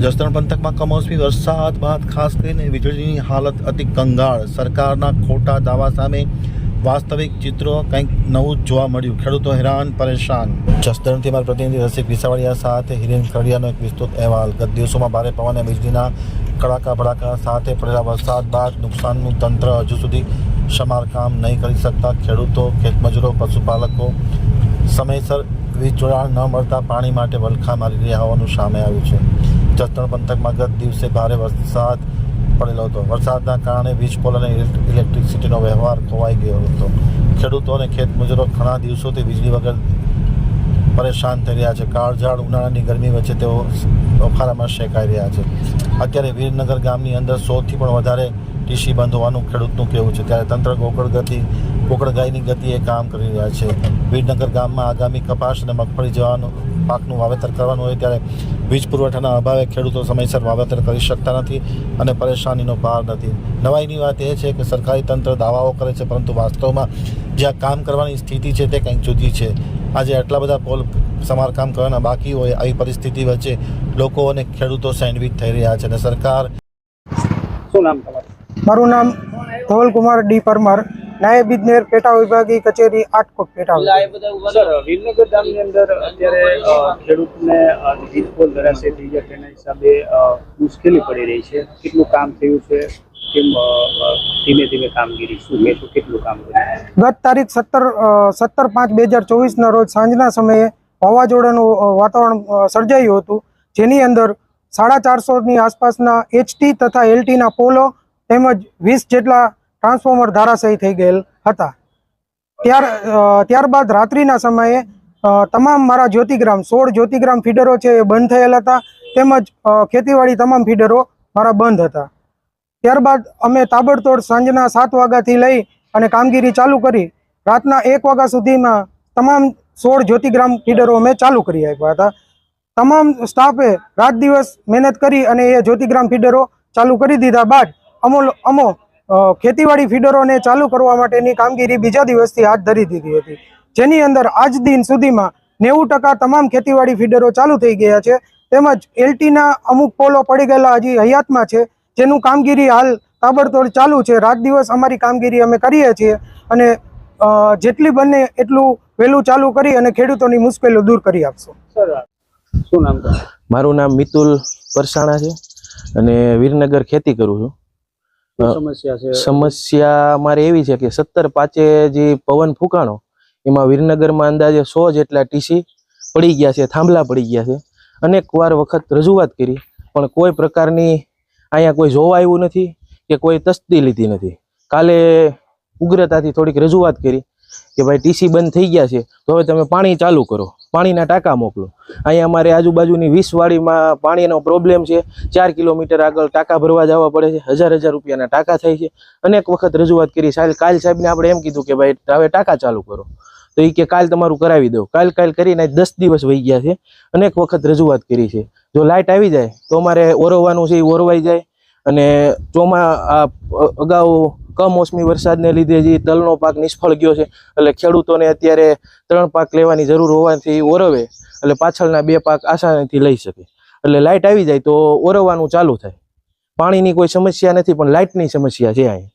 જસદણ પંથકમાં કમોસમી વરસાદ બાદ ખાસ કરીને વીજળીની હાલત અતિ કંગાળ. સરકારના ખોટા દાવા સામે વાસ્તવિક ચિત્રો કંઈક નવું જોવા મળ્યું. ખેડૂતો હેરાન, પરેશાન. જસદણથી મારા પ્રતિનિધિ રસિક વિસાવાડિયા સાથે હિરેન ખરડિયાનો એક વિસ્તૃત અહેવાલ. ગત દિવસોમાં ભારે પવન અને વીજળીના કડાકા ભડાકા સાથે પડેલા વરસાદ બાદ નુકસાનનું તંત્ર હજુ સુધી સમારકામ નહીં કરી શકતા ખેડૂતો, ખેતમજૂરો, પશુપાલકો સમયસર વીજ જોડાણ ન મળતા પાણી માટે વલખા મારી રહ્યા હોવાનું સામે આવ્યું છે. જસદણ પંથકમાં ગત દિવસે ભારે વરસાદ પડેલો હતો. વરસાદના કારણે વીજ પોલ અને ઇલેક્ટ્રિસિટીનો વ્યવહાર ખોવાઈ ગયો હતો. ખેડૂતો અને ખેતમજૂરો ઘણા દિવસોથી વીજળી વગર પરેશાન થઈ રહ્યા છે. કાળઝાળ, ઉનાળાની ગરમી વચ્ચે તેઓ ઓખારામાં શેકાઈ રહ્યા છે. અત્યારે વીરનગર ગામની અંદર સોથી પણ વધારે ટીસી બંધ હોવાનું ખેડૂતનું કહેવું છે. ત્યારે તંત્ર ગોકળ ગતિ, ગોકળગાયની ગતિએ કામ કરી રહ્યા છે. વીરનગર ગામમાં આગામી કપાસ અને મગફળી જવાનું પાકનું વાવેતર કરવાનું હોય ત્યારે વીજ પુરવઠાના અભાવે ખેડૂતો સમયસર વાવેતર કરી શકતા નથી અને પરેશાનીનો પાર નથી. નવાઈની વાત એ છે કે સરકારી તંત્ર દાવાઓ કરે છે પરંતુ વાસ્તવમાં જ્યાં કામ કરવાની સ્થિતિ છે તે કંઈક જુદી છે. આજે આટલા બધા પોલ સમારકામ કરવાના બાકી હોય આવી પરિસ્થિતિ વચ્ચે લોકો અને ખેડૂતો સેન્ડવિચ થઈ રહ્યા છે અને સરકાર શું નામ તમારું? મારું નામ ધવલકુમાર ડી પરમાર. નાયબ ઇજનેર પેટા વિભાગી કચેરી આટકોટ પેટા. સર વિરનગર ગામની અંદર અત્યારે ખેડૂતને વીજપોલ ધરાશે થઈ ગયા તેના હિસાબે મુશ્કેલી પડી રહી છે. કેટલું કામ થયું છે? કેમ ધીમે ધીમે કામગીરી શું મેં શું કેટલું કામ ગત તારીખ સત્તર સત્તર પાંચ બે હજાર ચોવીસના રોજ સાંજના સમયે વાવાઝોડાનું વાતાવરણ સર્જાયું હતું. જેની અંદર સાડા ચારસોની આસપાસના એચટી તથા એલટીના પોલો તેમજ વીસ જેટલા ટ્રાન્સફોર્મર ધારાશાયી થઈ ગયેલ હતા. ત્યાર ત્યારબાદ રાત્રિના સમયે તમામ મારા જ્યોતિગ્રામ, સોળ જ્યોતિગ્રામ ફીડરો છે એ બંધ થયેલ હતા. તેમજ ખેતીવાડી તમામ ફીડરો મારા બંધ હતા. ત્યારબાદ અમે તાબડતોડ સાંજના સાત વાગ્યાથી લઈ અને કામગીરી ચાલુ કરી. રાતના એક વાગ્યા સુધીમાં તમામ સોળ જ્યોતિગ્રામ ફીડરો અમે ચાલુ કરી આપ્યા હતા. તમામ સ્ટાફે રાત દિવસ મહેનત કરી અને એ જ્યોતિગ્રામ ફીડરો ચાલુ કરી દીધા બાદ અમો અમો ખેતીવાડી ફીડરોને ચાલુ કરવા માટેની કામગીરી બીજા દિવસથી હાથ ધરી દીધી હતી. જેની અંદર આજ દિન સુધીમાં નેવું ટકા તમામ ખેતીવાડી ફીડરો ચાલુ થઈ ગયા છે. તેમજ એલટીના અમુક પોલો પડી ગયેલા હજી હયાતમાં છે. જેનું કામગીરી હાલ તાબડતોડ ચાલુ છે. રાત દિવસ અમારી કામગીરી અમે કરીએ છીએ અને જેટલી બને એટલું વહેલું ચાલુ કરી અને ખેડૂતોની મુશ્કેલીઓ દૂર કરી આપશો. શું નામ મારું નામ મિતુલ પરસાણા છે અને વીરનગર ખેતી કરું છું. સમસ્યા છે? સમસ્યા મારે એવી છે કે સત્તર પાંચે જે પવન ફૂંકાણો એમાં વીરનગરમાં અંદાજે સો જેટલા ટીસી પડી ગયા છે થાંભલા પડી ગયા છે. અનેક વાર વખત રજૂઆત કરી પણ કોઈ પ્રકારની અહીંયા કોઈ જોવા આવ્યું નથી કે કોઈ તસ્દી લીધી નથી. કાલે ઉગ્રતાથી થોડીક રજૂઆત કરી કે ભાઈ ટીસી બંધ થઈ ગયા છે, તો હવે તમે પાણી ચાલુ કરો. પાણીના ટાંકા મોકલો. અહીંયા અમારે આજુબાજુની વીસવાડીમાં પાણીનો પ્રોબ્લેમ છે. ચાર કિલોમીટર આગળ ટાંકા ભરવા જવા પડે છે. હજાર હજાર રૂપિયાના ટાંકા થાય છે. અનેક વખત રજૂઆત કરી. સાહેબ, કાલ સાહેબને આપણે એમ કીધું કે ભાઈ, હવે ટાંકા ચાલુ કરો. તો એ કે કાલ તમારું કરાવી દો. કાલ કાલ કરીને દસ દિવસ વહી ગયા છે. અનેક વખત રજૂઆત કરી છે. જો લાઇટ આવી જાય, તો અમારે ઓરવવાનું છે એ ઓરવાઈ જાય. અને ચોમા અગાઉ કમોસમી વરસાદને લીધે જે તલનો પાક નિષ્ફળ ગયો છે, એટલે ખેડૂતોને અત્યારે ત્રણ પાક લેવાની જરૂર હોવાથી ઓરવે, એટલે પાછળના બે પાક આસાનીથી લઈ શકે. એટલે લાઇટ આવી જાય તો ઓરવવાનું ચાલુ થાય. પાણીની કોઈ સમસ્યા નથી, પણ લાઇટની સમસ્યા છે અહીં.